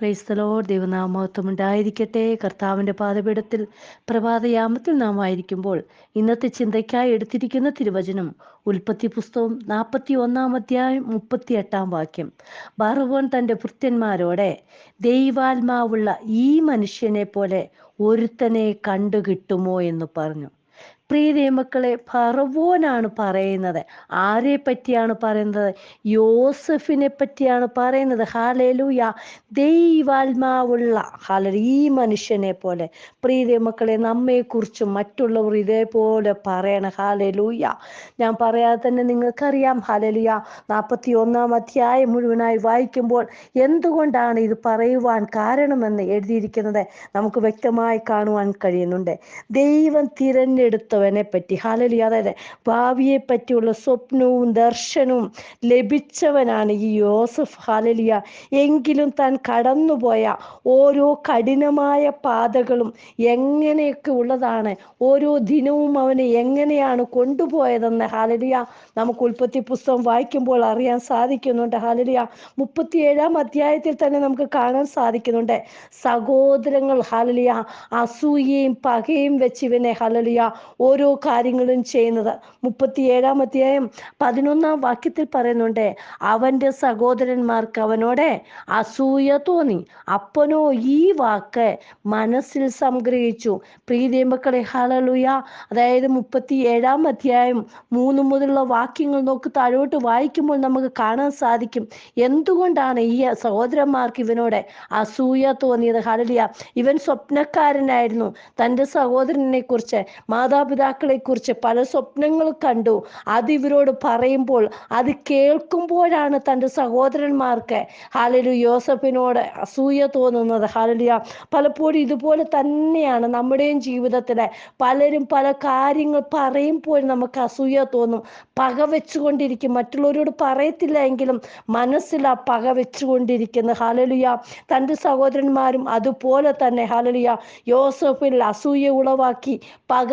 ക്രൈസ്തലോ ദൈവനാമത്വം ഉണ്ടായിരിക്കട്ടെ. കർത്താവിന്റെ പാതപീഠത്തിൽ പ്രഭാതയാമത്തിൽ നാം ആയിരിക്കുമ്പോൾ ഇന്നത്തെ ചിന്തയ്ക്കായി എടുത്തിരിക്കുന്ന തിരുവചനം ഉൽപ്പത്തി പുസ്തകം നാൽപ്പത്തി ഒന്നാം അധ്യായം മുപ്പത്തി എട്ടാം വാക്യം. ബാറുവോൻ തന്റെ ഭൃത്യന്മാരോടെ ദൈവാത്മാവുള്ള ഈ മനുഷ്യനെ പോലെ ഒരുത്തനെ കണ്ടുകിട്ടുമോ? എന്ന് പറഞ്ഞു. പ്രിയ ദൈവമക്കളെ ഫറവോനാണ് പറയുന്നത്. ആരെ പറ്റിയാണ് പറയുന്നത്? യോസഫിനെ പറ്റിയാണ് പറയുന്നത്. ഹാലലൂയ. ദൈവാത്മാവുള്ള ഹാല ഈ മനുഷ്യനെ പോലെ. പ്രിയ ദൈവമക്കളെ നമ്മെക്കുറിച്ചും മറ്റുള്ളവർ ഇതേപോലെ പറയണം. ഹാലലൂയ. ഞാൻ പറയാതെ തന്നെ നിങ്ങൾക്കറിയാം. ഹാലേലൂയ. നാൽപ്പത്തി ഒന്നാം അധ്യായം മുഴുവനായി വായിക്കുമ്പോൾ എന്തുകൊണ്ടാണ് ഇത് പറയുവാൻ കാരണമെന്ന് എഴുതിയിരിക്കുന്നത് നമുക്ക് വ്യക്തമായി കാണുവാൻ കഴിയുന്നുണ്ട്. ദൈവം തിരഞ്ഞെടുത്ത നെ പറ്റി ഹാലലി അതായത് ഭാവിയെ പറ്റിയുള്ള സ്വപ്നവും ദർശനവും ലഭിച്ചവനാണ് ഈ യോസഫ്. ഹാലലിയ എങ്കിലും താൻ കടന്നുപോയ ഓരോ കഠിനമായ പാതകളും എങ്ങനെയൊക്കെ ഉള്ളതാണ് ഓരോ ദിനവും അവനെ എങ്ങനെയാണ് കൊണ്ടുപോയതെന്ന് ഹാലലിയ നമുക്ക് ഉൽപ്പത്തി പുസ്തകം വായിക്കുമ്പോൾ അറിയാൻ സാധിക്കുന്നുണ്ട്. ഹാലലിയ മുപ്പത്തിയേഴാം അധ്യായത്തിൽ തന്നെ നമുക്ക് കാണാൻ സാധിക്കുന്നുണ്ട്. സഹോദരങ്ങൾ ഹാലലിയ അസൂയയും പകയും വെച്ച് ഇവനെ ഹലലിയ ഓരോ കാര്യങ്ങളും ചെയ്യുന്നത്. മുപ്പത്തിയേഴാം അധ്യായം പതിനൊന്നാം വാക്യത്തിൽ പറയുന്നുണ്ട് അവന്റെ സഹോദരന്മാർക്ക് അവനോടെ അസൂയ തോന്നി. അപ്പനോ ഈ വാക്ക് മനസ്സിൽ സംഗ്രഹിച്ചു. പ്രീതി മക്കളെ ഹലലുയ അതായത് മുപ്പത്തി ഏഴാം അധ്യായം മൂന്ന് മുതലുള്ള വാക്യങ്ങൾ നോക്കി താഴോട്ട് വായിക്കുമ്പോൾ നമുക്ക് കാണാൻ സാധിക്കും എന്തുകൊണ്ടാണ് ഈ സഹോദരന്മാർക്ക് ഇവനോട് അസൂയ തോന്നിയത്. ഹലലിയ ഇവൻ സ്വപ്നക്കാരനായിരുന്നു. തന്റെ സഹോദരനെ കുറിച്ച് മാതാപിതാക്കളെ കുറിച്ച് പല സ്വപ്നങ്ങൾ കണ്ടു. അത് ഇവരോട് പറയുമ്പോൾ അത് കേൾക്കുമ്പോഴാണ് തന്റെ സഹോദരന്മാർക്ക് ഹാലലു യോസഫിനോട് അസൂയ തോന്നുന്നത്. ഹാലലിയ പലപ്പോഴും ഇതുപോലെ തന്നെയാണ് നമ്മുടെയും ജീവിതത്തിലെ പലരും പല കാര്യങ്ങൾ പറയുമ്പോൾ നമുക്ക് അസൂയ തോന്നും. പക വെച്ചുകൊണ്ടിരിക്കും. മറ്റുള്ളവരോട് പറയത്തില്ല എങ്കിലും മനസ്സിൽ ആ പക വെച്ചുകൊണ്ടിരിക്കുന്നത് ഹാലലിയ തന്റെ സഹോദരന്മാരും അതുപോലെ തന്നെ ഹാലലിയ യോസഫിൽ അസൂയ ഉളവാക്കി പക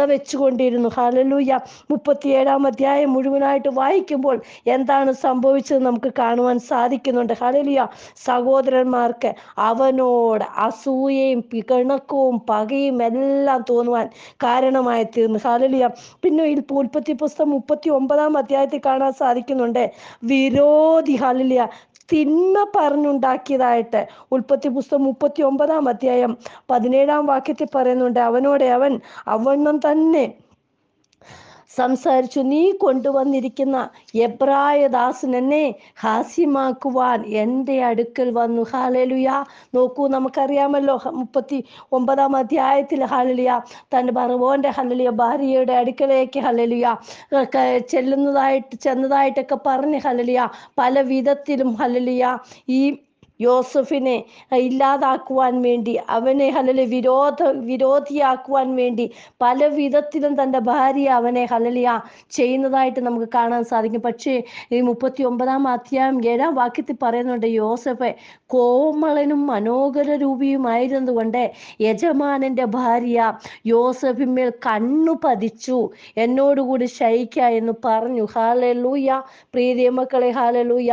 വെച്ചുകൊണ്ടിരുന്നു ഹാലലൂയ മുപ്പത്തിയേഴാം അധ്യായം മുഴുവനായിട്ട് വായിക്കുമ്പോൾ എന്താണ് സംഭവിച്ചത് നമുക്ക് കാണുവാൻ സാധിക്കുന്നുണ്ട്. ഹാലലിയ സഹോദരന്മാർക്ക് അവനോട് അസൂയയും പിണക്കവും പകയും എല്ലാം തോന്നുവാൻ കാരണമായി തീർന്നു. ഹാലലിയ പിന്നെ ഈ ഉൽപ്പത്തി പുസ്തകം മുപ്പത്തി ഒമ്പതാം അധ്യായത്തിൽ കാണാൻ സാധിക്കുന്നുണ്ട്. വിരോധി. ഹാലലിയ തിന്മ പറഞ്ഞുണ്ടാക്കിയതായിട്ട് ഉൽപ്പത്തി പുസ്തകം മുപ്പത്തി ഒമ്പതാം അധ്യായം പതിനേഴാം വാക്യത്തിൽ പറയുന്നുണ്ട്. അവനോട് അവൻ അവണ്ണം തന്നെ സംസാരിച്ചു നീ കൊണ്ടുവന്നിരിക്കുന്ന എബ്രായദാസൻ എന്നെ ഹാസ്യമാക്കുവാൻ എന്റെ അടുക്കൽ വന്നു. ഹാലലുയ. നോക്കൂ നമുക്കറിയാമല്ലോ മുപ്പത്തി ഒമ്പതാം അധ്യായത്തിൽ ഹലലിയ തന്റെ ഭർവോന്റെ ഹലലിയ ഭാര്യയുടെ അടുക്കലേക്ക് ഹലലിയ ചെല്ലുന്നതായിട്ട് ചെന്നതായിട്ടൊക്കെ പറഞ്ഞ് ഹലലിയ പല വിധത്തിലും ഹലലിയ ഈ യോസഫിനെ ഇല്ലാതാക്കുവാൻ വേണ്ടി അവനെ ഹലലി വിരോധ വിരോധിയാക്കുവാൻ വേണ്ടി പല വിധത്തിലും തന്റെ ഭാര്യ അവനെ ഹലലിയ ചെയ്യുന്നതായിട്ട് നമുക്ക് കാണാൻ സാധിക്കും. പക്ഷേ ഈ മുപ്പത്തി ഒമ്പതാം അധ്യായം ഏഴാം വാക്യത്തിൽ പറയുന്നുണ്ട് യോസഫ് കോമളനും മനോഹര രൂപിയുമായിരുന്നുകൊണ്ട് യജമാനന്റെ ഭാര്യ യോസഫിന്മേൽ കണ്ണു പതിച്ചു എന്നോടുകൂടി ശയിക്ക എന്ന് പറഞ്ഞു. ഹാലലൂയ പ്രീതിയ മക്കളെ ഹാലലൂയ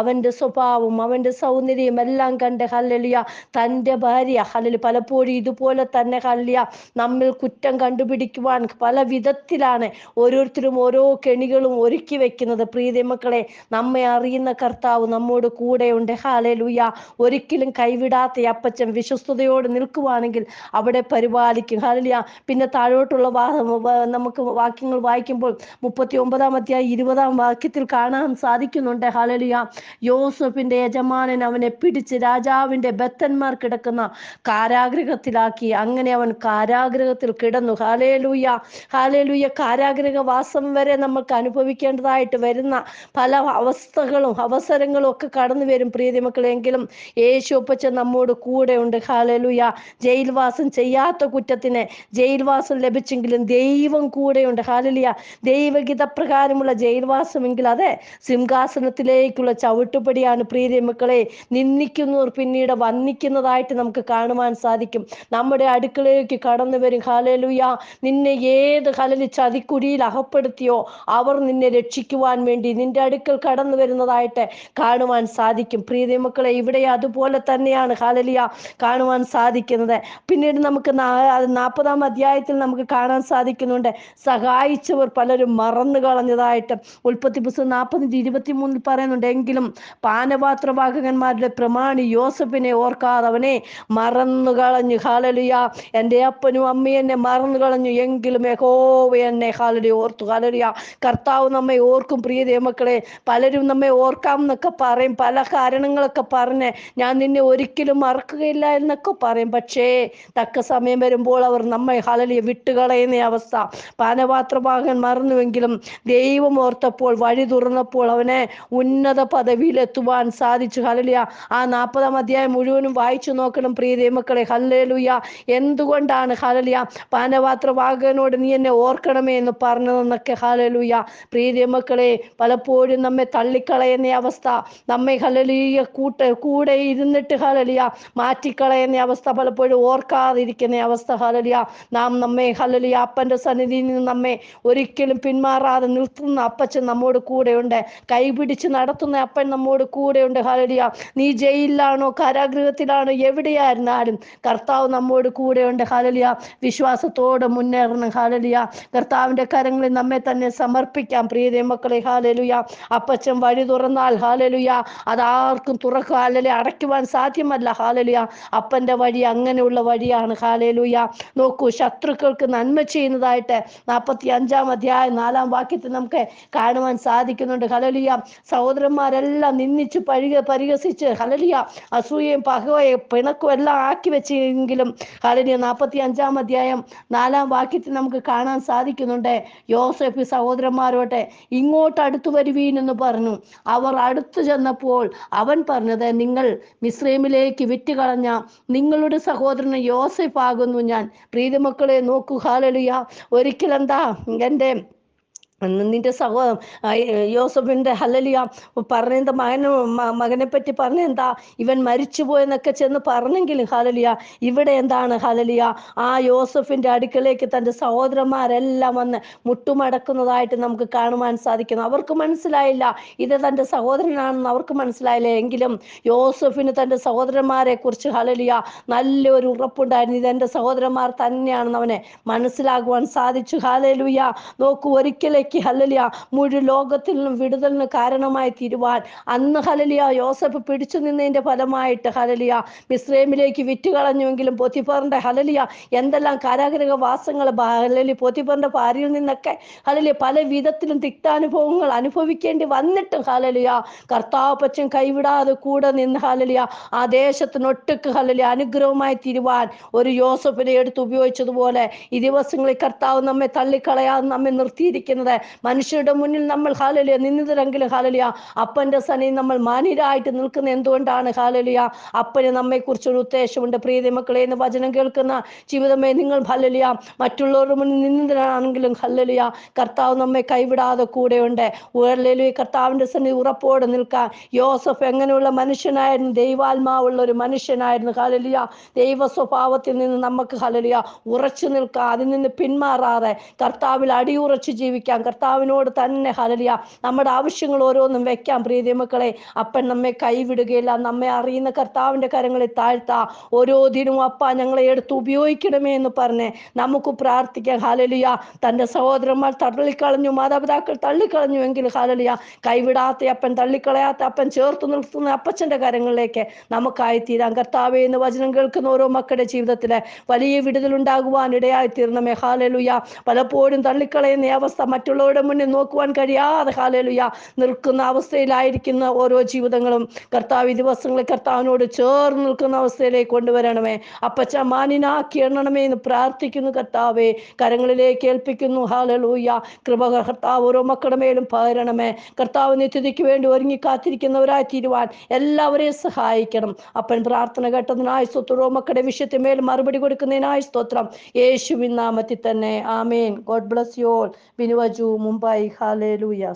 അവന്റെ സ്വഭാവം അവന്റെ സൗന്ദര്യം എല്ലാം കണ്ട് ഹല്ലലിയ. തന്റെ ഭാര്യ ഹല്ലലി പലപ്പോഴും ഇതുപോലെ തന്നെ ഹല്ലിയ നമ്മിൽ കുറ്റം കണ്ടുപിടിക്കുവാൻ പല വിധത്തിലാണ് ഓരോരുത്തരും ഓരോ കെണികളും ഒരുക്കി വെക്കുന്നത്. പ്രീതി മക്കളെ നമ്മെ അറിയുന്ന കർത്താവ് നമ്മോട് കൂടെയുണ്ട്. ഹാലലുയ ഒരിക്കലും കൈവിടാത്ത അപ്പച്ചൻ വിശ്വസ്തയോട് നിൽക്കുവാണെങ്കിൽ അവിടെ പരിപാലിക്കും. ഹാലലിയ പിന്നെ താഴോട്ടുള്ള നമുക്ക് വാക്യങ്ങൾ വായിക്കുമ്പോൾ മുപ്പത്തി ഒമ്പതാം അധ്യായം ഇരുപതാം വാക്യത്തിൽ കാണാൻ സാധിക്കുന്നുണ്ട്. ഹാലലിയ യോസഫിന്റെ യജമാനൻ അവനെ പിടിച്ച് രാജാവിന്റെ ബത്തന്മാർ കിടക്കുന്ന കാരാഗ്രഹത്തിലാക്കി അങ്ങനെ അവൻ കാരാഗ്രഹത്തിൽ കിടന്നു. ഹാലേലൂയ ഹാലേലൂയ കാരാഗ്രഹവാസം വരെ നമുക്ക് അനുഭവിക്കേണ്ടതായിട്ട് വരുന്ന പല അവസ്ഥകളും അവസരങ്ങളും ഒക്കെ കടന്നു വരും പ്രീതി മക്കളെങ്കിലും യേശുപ്പച്ച നമ്മോട് കൂടെ ഉണ്ട്. ഹാലേലൂയ ജയിൽവാസം ചെയ്യാത്ത കുറ്റത്തിന് ജയിൽവാസം ലഭിച്ചെങ്കിലും ദൈവം കൂടെയുണ്ട് ഹാലലിയ ദൈവഗീത പ്രകാരമുള്ള ജയിൽവാസമെങ്കിൽ അതെ സിംഹാസനത്തിലേക്കുള്ള ചവിട്ടുപടിയാണ് പ്രീതി മക്കളെ നിന്ദിക്കുന്നവർ പിന്നീട് വന്നിക്കുന്നതായിട്ട് നമുക്ക് കാണുവാൻ സാധിക്കും. നമ്മുടെ അടുക്കളയിലേക്ക് കടന്നു വരും. ഹാലലുയ നിന്നെ ഏത് ഹലലി ചതിക്കുഴിയിൽ അകപ്പെടുത്തിയോ അവർ നിന്നെ രക്ഷിക്കുവാൻ വേണ്ടി നിന്റെ അടുക്കൽ കടന്നു വരുന്നതായിട്ട് കാണുവാൻ സാധിക്കും. പ്രീതി മക്കളെ ഇവിടെ അതുപോലെ തന്നെയാണ് ഹാലലിയ കാണുവാൻ സാധിക്കുന്നത്. പിന്നീട് നമുക്ക് നാൽപ്പതാം അധ്യായത്തിൽ നമുക്ക് കാണാൻ സാധിക്കുന്നുണ്ട്. സഹായിച്ചവർ പലരും മറന്നു കളഞ്ഞതായിട്ട് ഉൽപ്പത്തി പുസ്തകം നാൽപ്പതിന്റെ ഇരുപത്തി മൂന്നിൽ പറയുന്നുണ്ട്. എങ്കിലും പാനപാത്രവാഹകന്മാരുടെ പ്രമാണി യോസഫിനെ ഓർക്കാതെ അവനെ മറന്നു കളഞ്ഞു. ഹാലലിയ എന്റെ അപ്പനും അമ്മയും എന്നെ മറന്നു കളഞ്ഞു. എങ്കിലും യഹോവ എന്നെ ഹാലലി ഓർത്തു. ഹാലലിയ കർത്താവ് നമ്മെ ഓർക്കും പ്രിയ ദൈവമക്കളെ. പലരും നമ്മെ ഓർക്കാം എന്നൊക്കെ പറയും. പല കാരണങ്ങളൊക്കെ പറഞ്ഞ് ഞാൻ നിന്നെ ഒരിക്കലും മറക്കുകയില്ല എന്നൊക്കെ പറയും. പക്ഷേ തക്ക സമയം വരുമ്പോൾ അവർ നമ്മെ ഹലലിയെ വിട്ടുകളയുന്ന അവസ്ഥ. പാനപാത്രഭാഗൻ മറന്നുവെങ്കിലും ദൈവം ഓർത്തപ്പോൾ വഴി തുറന്നപ്പോൾ അവനെ ഉന്നത പദവിയിലെത്തുവാൻ സാധിച്ചു. ഹലലിയ ആ നാൽപ്പതാം അധ്യായം മുഴുവനും വായിച്ചു നോക്കണം പ്രിയ ദൈവമക്കളെ ഹല്ലേലൂയ. എന്തുകൊണ്ടാണ്? ഹലലിയ പാനപാത്രവാഹകനോട് നീ എന്നെ ഓർക്കണമേ എന്ന് പറഞ്ഞതെന്നൊക്കെ ഹല്ലേലൂയ. പ്രിയ മക്കളെ പലപ്പോഴും നമ്മെ തള്ളിക്കളയുന്ന അവസ്ഥ നമ്മെ ഹലലിയ കൂട്ട കൂടെ ഇരുന്നിട്ട് ഹലലിയ മാറ്റിക്കളയുന്ന അവസ്ഥ പലപ്പോഴും ഓർക്കാതിരിക്കുന്ന അവസ്ഥ ഹലലിയ നാം നമ്മെ ഹലലിയ അപ്പന്റെ സന്നിധിയിൽ നിന്ന് നമ്മെ ഒരിക്കലും പിന്മാറാതെ നിർത്തുന്ന അപ്പച്ചൻ നമ്മോട് കൂടെയുണ്ട്. കൈപിടിച്ച് നടത്തുന്ന അപ്പൻ നമ്മോട് കൂടെയുണ്ട് ഹലലിയ നീ ജയിലിലാണോ? കാരാഗൃഹത്തിലാണോ? എവിടെയായിരുന്നാലും കർത്താവ് നമ്മോട് കൂടെയുണ്ട്. ഹാലലിയ വിശ്വാസത്തോടെ മുന്നേറണം. ഹാലലിയ കർത്താവിന്റെ കരങ്ങളിൽ നമ്മെ തന്നെ സമർപ്പിക്കാം. പ്രീതി മക്കളെ ഹാലലുയ അപ്പച്ചൻ വഴി തുറന്നാൽ ഹാലലുയ അതാർക്കും തുറക്കുക ഹാലലി അടയ്ക്കുവാൻ സാധ്യമല്ല ഹാലലുയ അപ്പന്റെ വഴി അങ്ങനെയുള്ള വഴിയാണ് ഹാലലുയ നോക്കൂ ശത്രുക്കൾക്ക് നന്മ ചെയ്യുന്നതായിട്ട് നാൽപ്പത്തി അഞ്ചാം അധ്യായം നാലാം വാക്യത്തിൽ നമുക്ക് കാണുവാൻ സാധിക്കുന്നുണ്ട്. ഹലലിയ സഹോദരന്മാരെല്ലാം നിന്ദിച്ച് പഴിക പരിഹസിച്ച് ഹലലിയ അസൂയയും പകവയും പിണക്കും എല്ലാം ആക്കി വെച്ചെങ്കിലും ഹലലിയ നാൽപ്പത്തി അഞ്ചാം അധ്യായം നാലാം വാക്യത്തിൽ നമുക്ക് കാണാൻ സാധിക്കുന്നുണ്ട്. യോസഫ് സഹോദരന്മാരോട്ടെ ഇങ്ങോട്ട് അടുത്തു വരുവീൻ എന്ന് പറഞ്ഞു. അവർ അടുത്തു ചെന്നപ്പോൾ അവൻ പറഞ്ഞത് നിങ്ങൾ മിസ്രൈമിലേക്ക് വിറ്റുകളഞ്ഞ നിങ്ങളുടെ സഹോദരൻ യോസഫ് ആകുന്നു ഞാൻ. പ്രീതിമക്കളെ നോക്കൂ ഹാലലിയ ഒരിക്കലെന്താ എന്റെ നിന്റെ സഹോ യോസഫിന്റെ ഹലലിയ പറഞ്ഞത് മകന് മകനെ പറ്റി പറഞ്ഞെന്താ ഇവൻ മരിച്ചുപോയെന്നൊക്കെ ചെന്ന് പറഞ്ഞെങ്കിലും ഹലലിയ ഇവിടെ എന്താണ് ഹലലിയ ആ യോസഫിന്റെ അടുക്കലേക്ക് തന്റെ സഹോദരന്മാരെല്ലാം വന്ന് മുട്ടുമടക്കുന്നതായിട്ട് നമുക്ക് കാണുവാൻ സാധിക്കുന്നു. അവർക്ക് മനസ്സിലായില്ല ഇത് തന്റെ സഹോദരനാണെന്ന് അവർക്ക് മനസ്സിലായില്ല എങ്കിലും യോസഫിന് തന്റെ സഹോദരന്മാരെ കുറിച്ച് ഹലലിയ നല്ലൊരു ഉറപ്പുണ്ടായിരുന്നു. ഇത് എന്റെ സഹോദരന്മാർ തന്നെയാണെന്ന് അവനെ മനസ്സിലാകുവാൻ സാധിച്ചു. ഹാലലുയ നോക്കൂ ഒരിക്കലേക്ക് ഹലലിയ മുഴു ലോകത്തിൽ നിന്നും വിടുതലിന് കാരണമായി തീരുവാൻ. അന്ന് ഹലലിയ യോസഫ് പിടിച്ചു നിന്നതിന്റെ ഫലമായിട്ട് ഹലലിയ മിസ്രൈമിലേക്ക് വിറ്റുകളഞ്ഞുവെങ്കിലും പൊത്തിഫറിന്റെ ഹലലിയ എന്തെല്ലാം കാരാഗ്രഹ വാസങ്ങൾ ഹലലി പൊത്തിഫറിന്റെ ഭാര്യയിൽ നിന്നൊക്കെ ഹലലിയ പല വിധത്തിലും തിക്താനുഭവങ്ങൾ അനുഭവിക്കേണ്ടി വന്നിട്ടും ഹലലിയ കർത്താവ് പച്ചൻ കൈവിടാതെ കൂടെ നിന്ന് ഹലലിയ ആ ദേശത്തിനൊട്ടുക്ക് ഹലലിയ അനുഗ്രഹമായി തീരുവാൻ ഒരു യോസഫിനെ എടുത്ത് ഉപയോഗിച്ചതുപോലെ ഈ ദിവസങ്ങളിൽ കർത്താവ് നമ്മെ തള്ളിക്കളയാതെ നമ്മെ നിർത്തിയിരിക്കുന്നത് മനുഷ്യരുടെ മുന്നിൽ നമ്മൾ ഹാലലിയ നിന്നിതരെങ്കിലും ഹാലലിയ അപ്പന്റെ സനി നമ്മൾ മാന്യരായിട്ട് നിൽക്കുന്ന എന്തുകൊണ്ടാണ് ഹാലലിയ? അപ്പന് നമ്മെ കുറിച്ചൊരു ഉദ്ദേശമുണ്ട്. പ്രീതി മക്കളെ എന്ന് വചനം കേൾക്കുന്ന ജീവിതമേ നിങ്ങൾ ഹല്ലലിയ മറ്റുള്ളവരുടെ മുന്നിൽ നിന്നിതരാണെങ്കിലും ഹല്ലലിയ കർത്താവ് നമ്മെ കൈവിടാതെ കൂടെയുണ്ട്. ഉയർലലി കർത്താവിന്റെ സന്നിധി ഉറപ്പോടെ നിൽക്കാൻ. യോസഫ് എങ്ങനെയുള്ള മനുഷ്യനായിരുന്നു? ദൈവാത്മാവുള്ള ഒരു മനുഷ്യനായിരുന്നു. ഹലലിയ ദൈവ സ്വഭാവത്തിൽ നിന്ന് നമുക്ക് ഹലലിയ ഉറച്ചു നിൽക്കാം അതിൽ നിന്ന് പിന്മാറാതെ കർത്താവിൽ അടിയുറച്ച് ജീവിക്കാം കർത്താവിനോട് തന്നെ ഹലലിയ നമ്മുടെ ആവശ്യങ്ങൾ ഓരോന്നും വെക്കാം പ്രീതി മക്കളെ. അപ്പൻ നമ്മെ കൈവിടുകയില്ല. നമ്മെ അറിയുന്ന കർത്താവിന്റെ കരങ്ങളിൽ താഴ്ത്താ. ഓരോ ദിനവും അപ്പ ഞങ്ങളെ എടുത്ത് ഉപയോഗിക്കണമേ എന്ന് പറഞ്ഞ് നമുക്ക് പ്രാർത്ഥിക്കാം. ഹാലലിയ തന്റെ സഹോദരന്മാർ തള്ളിക്കളഞ്ഞു മാതാപിതാക്കൾ തള്ളിക്കളഞ്ഞു എങ്കിൽ ഹാലലിയ കൈവിടാത്ത അപ്പൻ തള്ളിക്കളയാത്ത അപ്പൻ ചേർത്ത് നിർത്തുന്ന അപ്പച്ചന്റെ കരങ്ങളിലേക്ക് നമുക്കായി തീരാം കർത്താവേ എന്ന് വചനം കേൾക്കുന്ന ഓരോ മക്കളുടെ ജീവിതത്തിൽ വലിയ വിടുതലുണ്ടാകുവാൻ ഇടയായി തീർന്നമേ ഹാലലുയ പലപ്പോഴും തള്ളിക്കളയുന്ന അവസ്ഥ അവസ്ഥ മറ്റുള്ളവരുടെ മുന്നിൽ നോക്കുവാൻ കഴിയാതെ ഹാലലുയ നിൽക്കുന്ന അവസ്ഥയിലായിരിക്കുന്ന ഓരോ ജീവിതങ്ങളും കർത്താവ് ഈ ദിവസങ്ങളിൽ കർത്താവിനോട് ചേർന്ന് നിൽക്കുന്ന അവസ്ഥയിലേക്ക് കൊണ്ടുവരണമേ. അപ്പച്ച മാനിനാക്കി എണ്ണണമേ എന്ന് പ്രാർത്ഥിക്കുന്നു കർത്താവേ. കരങ്ങളിലേക്ക് ഏൽപ്പിക്കുന്നു ഹാലലൂയ കൃപ കർത്താവ് ഓരോ മക്കളുടെ മേലും പകരണമേ. കർത്താവ് നിത്യതയ്ക്ക് വേണ്ടി ഒരുങ്ങി കാത്തിരിക്കുന്നവരായി തീരുവാൻ എല്ലാവരെയും സഹായിക്കണം. അപ്പൻ പ്രാർത്ഥന കേട്ടതിനായി സ്തോത്രോ. മക്കളുടെ വിഷയത്തിന്മേൽ മറുപടി കൊടുക്കുന്നതിനായി സ്തോത്രം. യേശുവിൻ നാമത്തിൽ തന്നെ. ആമേൻ. God bless all. ബിനുവജു Mumbai, Hallelujah.